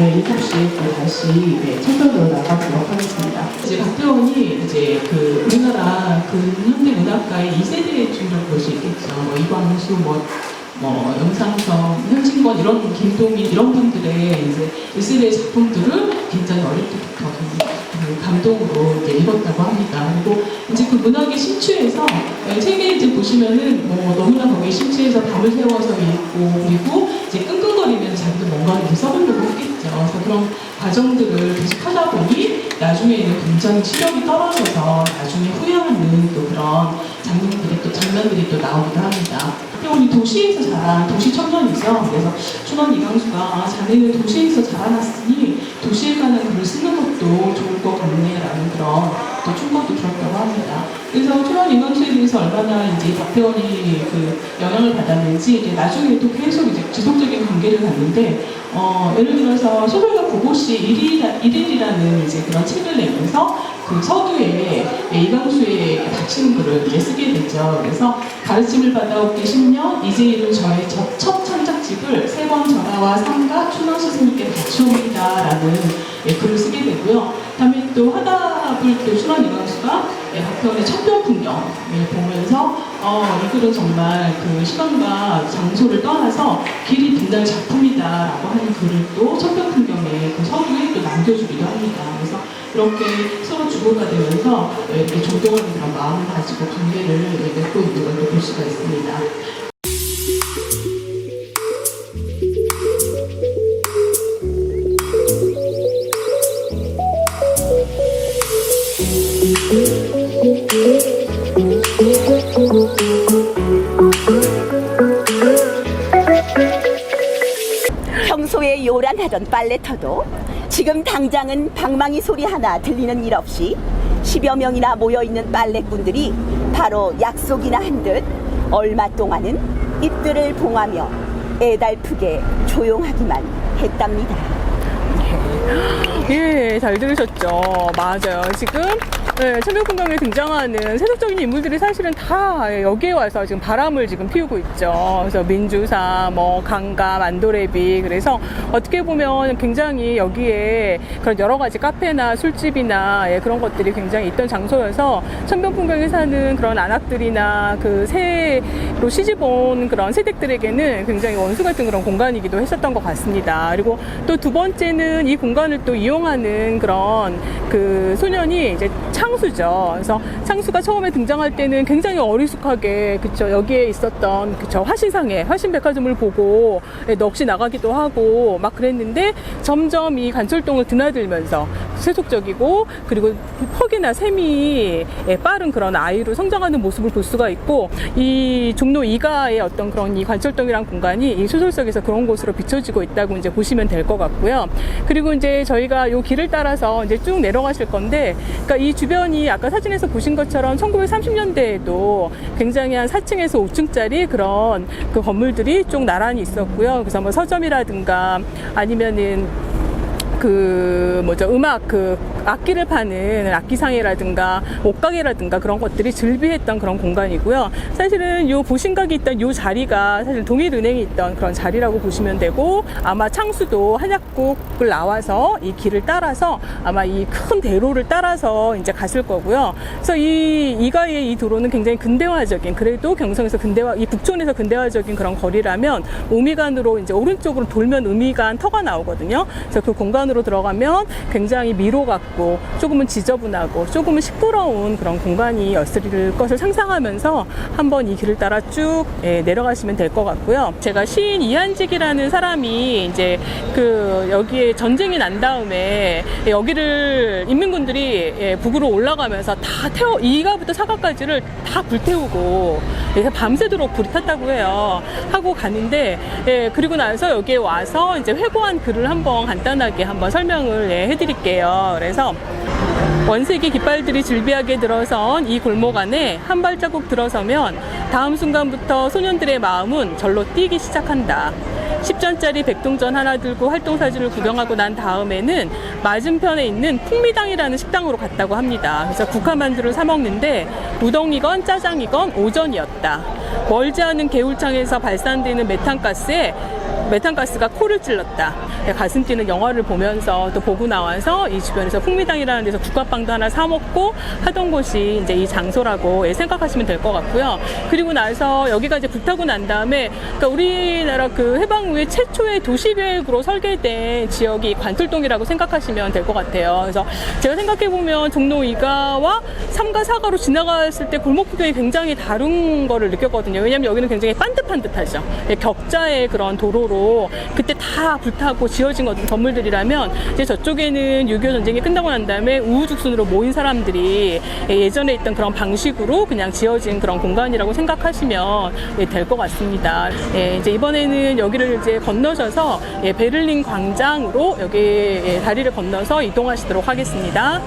네, 7시에 또 다시 네, 청년으로 나가보도록 하겠습니다. 이제 박태원이 이제 그 우리나라 그 현대 문학가의 2세대에 주는 것이 있겠죠. 뭐 이광수, 뭐, 뭐 영상성, 현진권 이런 김동인 이런 분들의 이제 1세대 작품들을 굉장히 어릴 때부터 그 감동으로 이제 읽었다고 합니다. 그리고 이제 그 문학의 심취에서 네, 책에 이제 보시면은 뭐 너무나 거기에 심취해서 밤을 새워서 읽고 그리고 이제 끙끙거리면서 자기도 뭔가 이렇게 써보려고 그래서 그런 과정들을 계속 하다 보니 나중에는 굉장히 시력이 떨어져서 나중에 후회하는 또 그런 장면들이 또 장면들이 또 나오기도 합니다. 태원이 도시에서 자란 도시 청년이죠. 그래서 춘원 이강수가 아, 자네는 도시에서 자라났으니 도시에 관한 글을 쓰는 것도 좋을 것 같네라는 그런 또 충고도 들었다고 합니다. 그래서 춘원 이강수에 대해서 얼마나 이제 박태원이 그 영향을 받았는지 이제 나중에 또 계속 이제 지속적인 관계를 갖는데 어, 예를 들어서 소설가 고고씨 일일, 일일이라는 이제 그런 책을 내면서 그 서두에 이강수의 닥치는 글을 이제 쓰게 됐죠. 그래서 가르침을 받아오기 10년, 이제 이른 저의 첫, 첫 창작집을 세번 전하와 상가 춘원 스승님께 바치옵니다라는 예, 글을 쓰게 되고요. 다음에 또 화답을 또 춘원 이강수가 예, 박태원의 천변 풍경을 보면서 어, 이 글은 정말 그 시간과 장소를 떠나서 길이 빛날 작품이다라고 하는 글을 또 천변 풍경의 그 서두에 또 남겨주기도 합니다. 그래서 이렇게 서로 주고받으면서 예, 이렇게 존경하는 그런 마음을 가지고 관계를 예, 맺고 있는 걸 볼 수가 있습니다. 평소에 요란하던 빨래터도 지금 당장은 방망이 소리 하나 들리는 일 없이 10여 명이나 모여있는 빨래꾼들이 바로 약속이나 한 듯 얼마 동안은 입들을 봉하며 애달프게 조용하기만 했답니다. 예, 잘 들으셨죠. 맞아요. 지금 네, 천명풍경에 등장하는 세속적인 인물들이 사실은 다 여기에 와서 지금 바람을 지금 피우고 있죠. 그래서 민주사, 뭐 강가, 만도레비. 그래서 어떻게 보면 굉장히 여기에 그런 여러 가지 카페나 술집이나 예, 그런 것들이 굉장히 있던 장소여서 천명풍경에 사는 그런 안악들이나 그 새로 시집 온 그런 세댁들에게는 굉장히 원수 같은 그런 공간이기도 했었던 것 같습니다. 그리고 또 두 번째는 이 공간을 또 이용하는 그런 그 소년이 이제 창수죠. 그래서 창수가 처음에 등장할 때는 굉장히 어리숙하게 그쵸 여기에 있었던 그쵸 화신상에 화신백화점을 보고 예, 넋이 나가기도 하고 막 그랬는데 점점 이 관철동을 드나들면서 세속적이고 그리고 퍽이나 셈이 예, 빠른 그런 아이로 성장하는 모습을 볼 수가 있고 이 종로 2가의 어떤 그런 이 관철동이란 공간이 이 소설 속에서 그런 곳으로 비춰지고 있다고 이제 보시면 될 것 같고요. 그리고 이제 저희가 요 길을 따라서 이제 쭉 내려가실 건데, 그러니까 이 주변이 아까 사진에서 보신 것처럼 1930년대에도 굉장히 한 4층에서 5층짜리 그런 그 건물들이 쭉 나란히 있었고요. 그래서 뭐 서점이라든가 아니면은 그 뭐죠 음악 그 악기를 파는 악기상이라든가 옷가게라든가 그런 것들이 즐비했던 그런 공간이고요. 사실은 요 보신각이 있던 요 자리가 사실 동일은행이 있던 그런 자리라고 보시면 되고 아마 창수도 한약국을 나와서 이 길을 따라서 아마 이 큰 대로를 따라서 이제 갔을 거고요. 그래서 이 이가의 이 도로는 굉장히 근대화적인 그래도 경성에서 근대화 이 북촌에서 근대화적인 그런 거리라면 오미간으로 이제 오른쪽으로 돌면 음이간 터가 나오거든요. 그래서 그 공간으로 들어가면 굉장히 미로 같고 조금은 지저분하고 조금은 시끄러운 그런 공간이었을 것을 상상하면서 한번 이 길을 따라 쭉 예, 내려가시면 될 것 같고요. 제가 시인 이한직이라는 사람이 이제 그 여기에 전쟁이 난 다음에 여기를 인민군들이 예, 북으로 올라가면서 다 태워 이가부터 사가까지를 다 불태우고 예, 밤새도록 불이 탔다고 해요. 하고 가는데 예, 그리고 나서 여기에 와서 이제 회고한 글을 한번 간단하게 한번 설명을 예, 해드릴게요. 그래서 원색의 깃발들이 질비하게 들어선 이 골목 안에 한 발자국 들어서면 다음 순간부터 소년들의 마음은 절로 뛰기 시작한다. 10전짜리 백동전 하나 들고 활동 사진을 구경하고 난 다음에는 맞은편에 있는 풍미당이라는 식당으로 갔다고 합니다. 그래서 국화만두를 사 먹는데 우동이건 짜장이건 오전이었다. 멀지 않은 개울창에서 발산되는 메탄가스에 메탄가스가 코를 찔렀다. 네, 가슴 뛰는 영화를 보면서 또 보고 나와서 이 주변에서 풍미당이라는 데서 국밥빵도 하나 사 먹고 하던 곳이 이제 이 장소라고 예, 생각하시면 될 것 같고요. 그리고 나서 여기가 이제 불타고 난 다음에 그러니까 우리나라 그 해방 후에 최초의 도시 계획으로 설계된 지역이 관툴동이라고 생각하시면 될 것 같아요. 그래서 제가 생각해 보면 종로 2가와 3가 4가로 지나갔을 때 골목 구경이 굉장히 다른 거를 느꼈거든요. 왜냐하면 여기는 굉장히 반듯반듯하죠. 예, 격자의 그런 도로로 그때 다 불타고 지어진 것- 건물들이라면 이제 저쪽에는 6.25 전쟁이 끝나고 난 다음에 우후죽순으로 모인 사람들이 예, 예전에 있던 그런 방식으로 그냥 지어진 그런 공간이라고 생각하시면 예, 될것 같습니다. 예, 이제 이번에는 여기를 이제 건너셔서 예, 베를린 광장으로 여기 예, 다리를 건너서 이동하시도록 하겠습니다.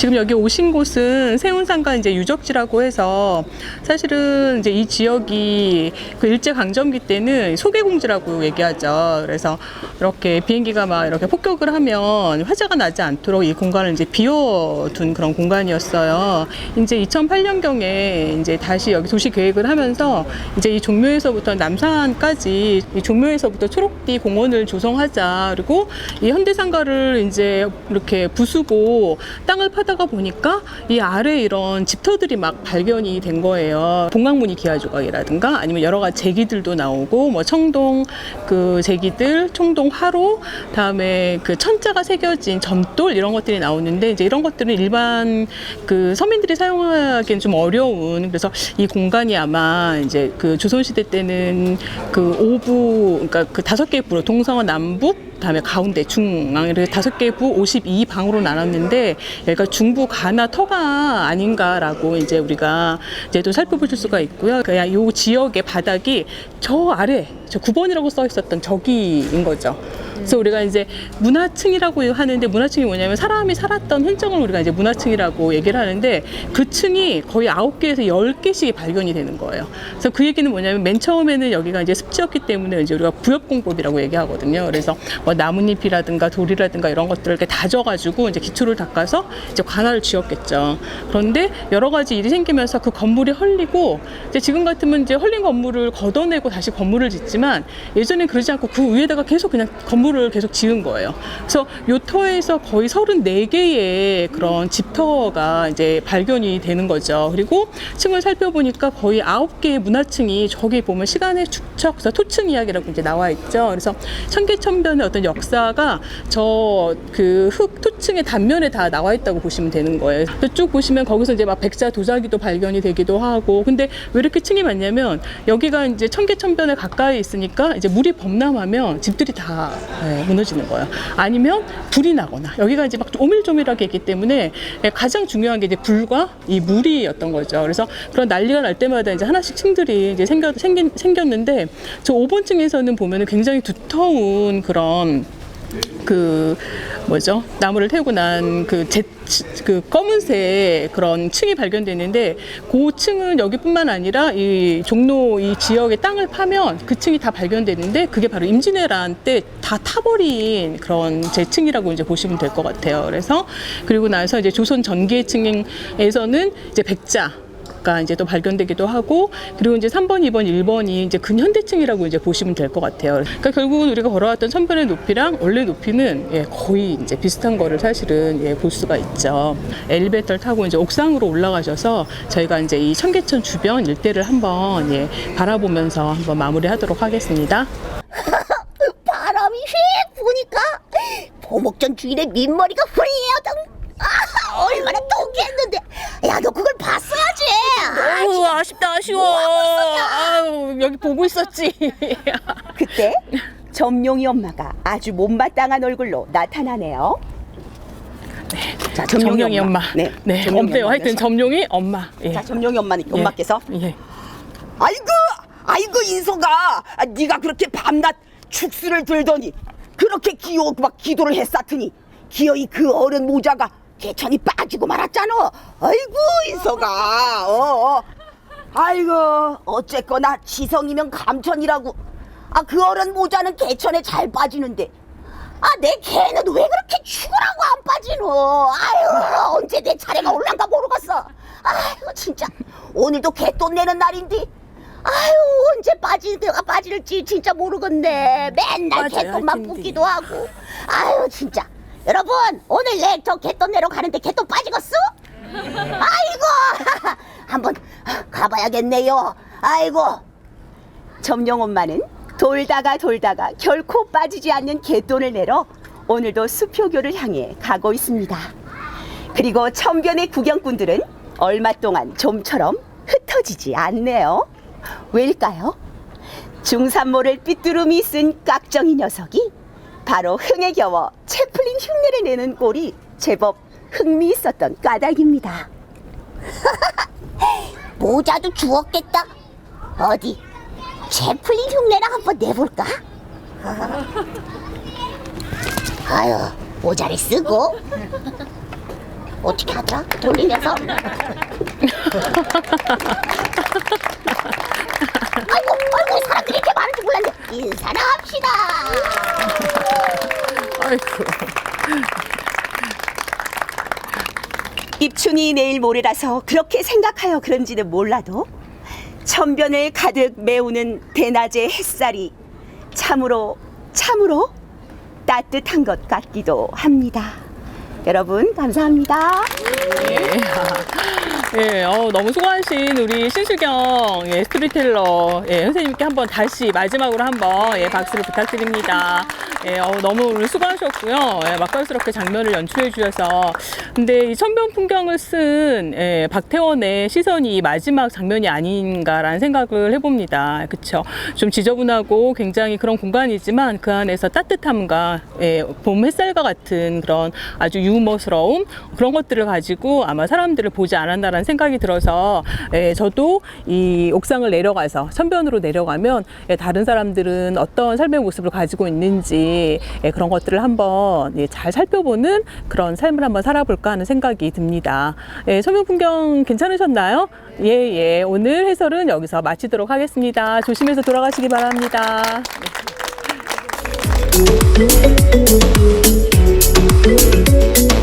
지금 여기 오신 곳은 세운상가 이제 유적지라고 해서 사실은 이제 이 지역이 그 일제 강점기 때는 소개공지라고 얘기하죠. 그래서 이렇게 비행기가 막 이렇게 폭격을 하면 화재가 나지 않도록 이 공간을 이제 비워둔 그런 공간이었어요. 이제 2008년 경에 이제 다시 여기 도시 계획을 하면서 이제 이 종묘에서부터 남산까지 이 종묘에서부터 초록띠 공원을 조성하자. 그리고 이 현대상가를 이제 이렇게 부수고 땅을 파다 가 보니까 이 아래 이런 집터들이 막 발견이 된 거예요. 동강무늬 기아 조각이라든가 아니면 여러 가지 제기들도 나오고 뭐 청동 그 제기들, 청동 화로, 다음에 그 천자가 새겨진 점돌 이런 것들이 나오는데 이제 이런 것들은 일반 그 서민들이 사용하기엔 좀 어려운 그래서 이 공간이 아마 이제 그 조선시대 때는 그 오부 그러니까 그 다섯 개의 부로 동성어 남북 그 다음에 가운데 중앙 이렇게 다섯 개 부 52방으로 나눴는데 여기가 중부 가나 터가 아닌가라고 이제 우리가 이제 또 살펴보실 수가 있고요. 그냥 요 지역의 바닥이 저 아래 저 9번이라고 써 있었던 저기인 거죠. 그래서 우리가 이제 문화층이라고 하는데 문화층이 뭐냐면 사람이 살았던 흔적을 우리가 이제 문화층이라고 얘기를 하는데 그 층이 거의 9개에서 10개씩 발견이 되는 거예요. 그래서 그 얘기는 뭐냐면 맨 처음에는 여기가 이제 습지였기 때문에 이제 우리가 부엽공법이라고 얘기하거든요. 그래서 뭐 나뭇잎이라든가 돌이라든가 이런 것들을 이렇게 다져가지고 이제 기초를 닦아서 이제 관할을 지었겠죠. 그런데 여러 가지 일이 생기면서 그 건물이 헐리고 이제 지금 같으면 이제 헐린 건물을 걷어내고 다시 건물을 짓지만 예전엔 그러지 않고 그 위에다가 계속 그냥 건물 을 계속 지은 거예요. 그래서 요 터에서 거의 34개의 그런 집터가 이제 발견이 되는 거죠. 그리고 층을 살펴보니까 거의 9개의 문화층이 저기 보면 시간의 축척, 토층 이야기라고 이제 나와 있죠. 그래서 천계천변의 어떤 역사가 저 그 흙 토층의 단면에 다 나와 있다고 보시면 되는 거예요. 쭉 보시면 거기서 이제 막 백자 도자기도 발견이 되기도 하고 근데 왜 이렇게 층이 많냐면 여기가 이제 천계천변에 가까이 있으니까 이제 물이 범람하면 집들이 다 예, 무너지는 거예요. 아니면 불이 나거나 여기가 이제 막 오밀조밀하게 있기 때문에 예, 가장 중요한 게 이제 불과 이 물이었던 거죠. 그래서 그런 난리가 날 때마다 이제 하나씩 층들이 이제 생겨 생긴, 생겼는데 저 5번 층에서는 보면은 굉장히 두터운 그런 그 뭐죠 나무를 태우고 난그그 검은색 그런 층이 발견되는데 그 층은 여기뿐만 아니라 이 종로 이 지역의 땅을 파면 그 층이 다 발견되는데 그게 바로 임진왜란 때 다 타버린 그런 재층이라고 이제 보시면 될 것 같아요. 그래서 그리고 나서 이제 조선 전기층에서는 이제 백자 가 이제 또 발견되기도 하고 그리고 이제 3번, 2번, 1번이 이제 근현대층이라고 이제 보시면 될 것 같아요. 그러니까 결국은 우리가 걸어왔던 천변의 높이랑 원래 높이는 예, 거의 이제 비슷한 거를 사실은 예, 볼 수가 있죠. 엘리베이터를 타고 이제 옥상으로 올라가셔서 저희가 이제 이 청계천 주변 일대를 한번 예, 바라보면서 한번 마무리하도록 하겠습니다. 바람이 휙 부니까 보목전 주인의 민머리가 후리어덩 아, 얼마나 통쾌했는데 야너 봤어야지 아유 아쉽다 아쉬워. 아유 여기 보고 있었지. 그때 점룡이 엄마가 아주 못마땅한 얼굴로 나타나네요 자, 점룡이 엄마. 네, 네, 점룡이 없대요. 엄마. 하여튼 점룡이 엄마. 예. 자, 점룡이 엄마, 엄마께서 예. 아이고, 아이고 인소가, 아, 네가 그렇게 밤낮 축수를 들더니 그렇게 기어 막 기도를 했사더니 기어이 그 어른 모자가 개천이 빠지고 말았잖아. 아이고 인소가, 어, 어. 아이고 어쨌거나 지성이면 감천이라고. 아 그 어른 모자는 개천에 잘 빠지는데. 아 내 개는 왜 그렇게 죽으라고 안 빠지노? 아유 언제 내 차례가 올란가 모르겠어. 아이고 진짜 오늘도 개돈 내는 날인데. 아유 언제 빠지가 빠질지 진짜 모르겠네. 맨날 맞아요, 개돈만 하여튼 뽑기도 하고. 아유 진짜. 여러분 오늘 내 저 개돈 내러 가는데 개돈 빠지겠어? 아이고 한번 가봐야겠네요. 아이고 점령 엄마는 돌다가 돌다가 결코 빠지지 않는 개돈을 내러 오늘도 수표교를 향해 가고 있습니다. 그리고 천변의 구경꾼들은 얼마 동안 좀처럼 흩어지지 않네요. 왜일까요? 중산모를 삐뚤음이 쓴 깍정이 녀석이 바로 흥에 겨워 내는 꼴이 제법 흥미 있었던 까닭입니다. 모자도 주웠겠다. 어디 채플린 흉내나 한번 내볼까? 아유 모자를 쓰고 어떻게 하더라? 돌리면서 아이고 아이고 사람들이 이렇게 많은 줄 몰랐네 인사나 합시다 아이고. 입춘이 내일 모레라서 그렇게 생각하여 그런지는 몰라도 천변을 가득 메우는 대낮의 햇살이 참으로 참으로 따뜻한 것 같기도 합니다. 여러분 감사합니다. 예, 어, 너무 수고하신 우리 신수경 예, 스토리텔러 예, 선생님께 한번 다시 마지막으로 한번 예, 박수를 부탁드립니다. 예, 어, 너무 오늘 수고하셨고요. 예, 맛깔스럽게 장면을 연출해 주셔서 근데 이 천변 풍경을 쓴 예, 박태원의 시선이 이 마지막 장면이 아닌가라는 생각을 해봅니다. 그쵸? 좀 지저분하고 굉장히 그런 공간이지만 그 안에서 따뜻함과 예, 봄 햇살과 같은 그런 아주 유머스러움 그런 것들을 가지고 아마 사람들을 보지 않았나라는 생각이 들어서 예, 저도 이 옥상을 내려가서 천변으로 내려가면 예, 다른 사람들은 어떤 삶의 모습을 가지고 있는지 예, 그런 것들을 한번 예, 잘 살펴보는 그런 삶을 한번 살아볼까 하는 생각이 듭니다. 예, 천변 풍경 괜찮으셨나요? 예, 예. 오늘 해설은 여기서 마치도록 하겠습니다. 조심해서 돌아가시기 바랍니다. 네.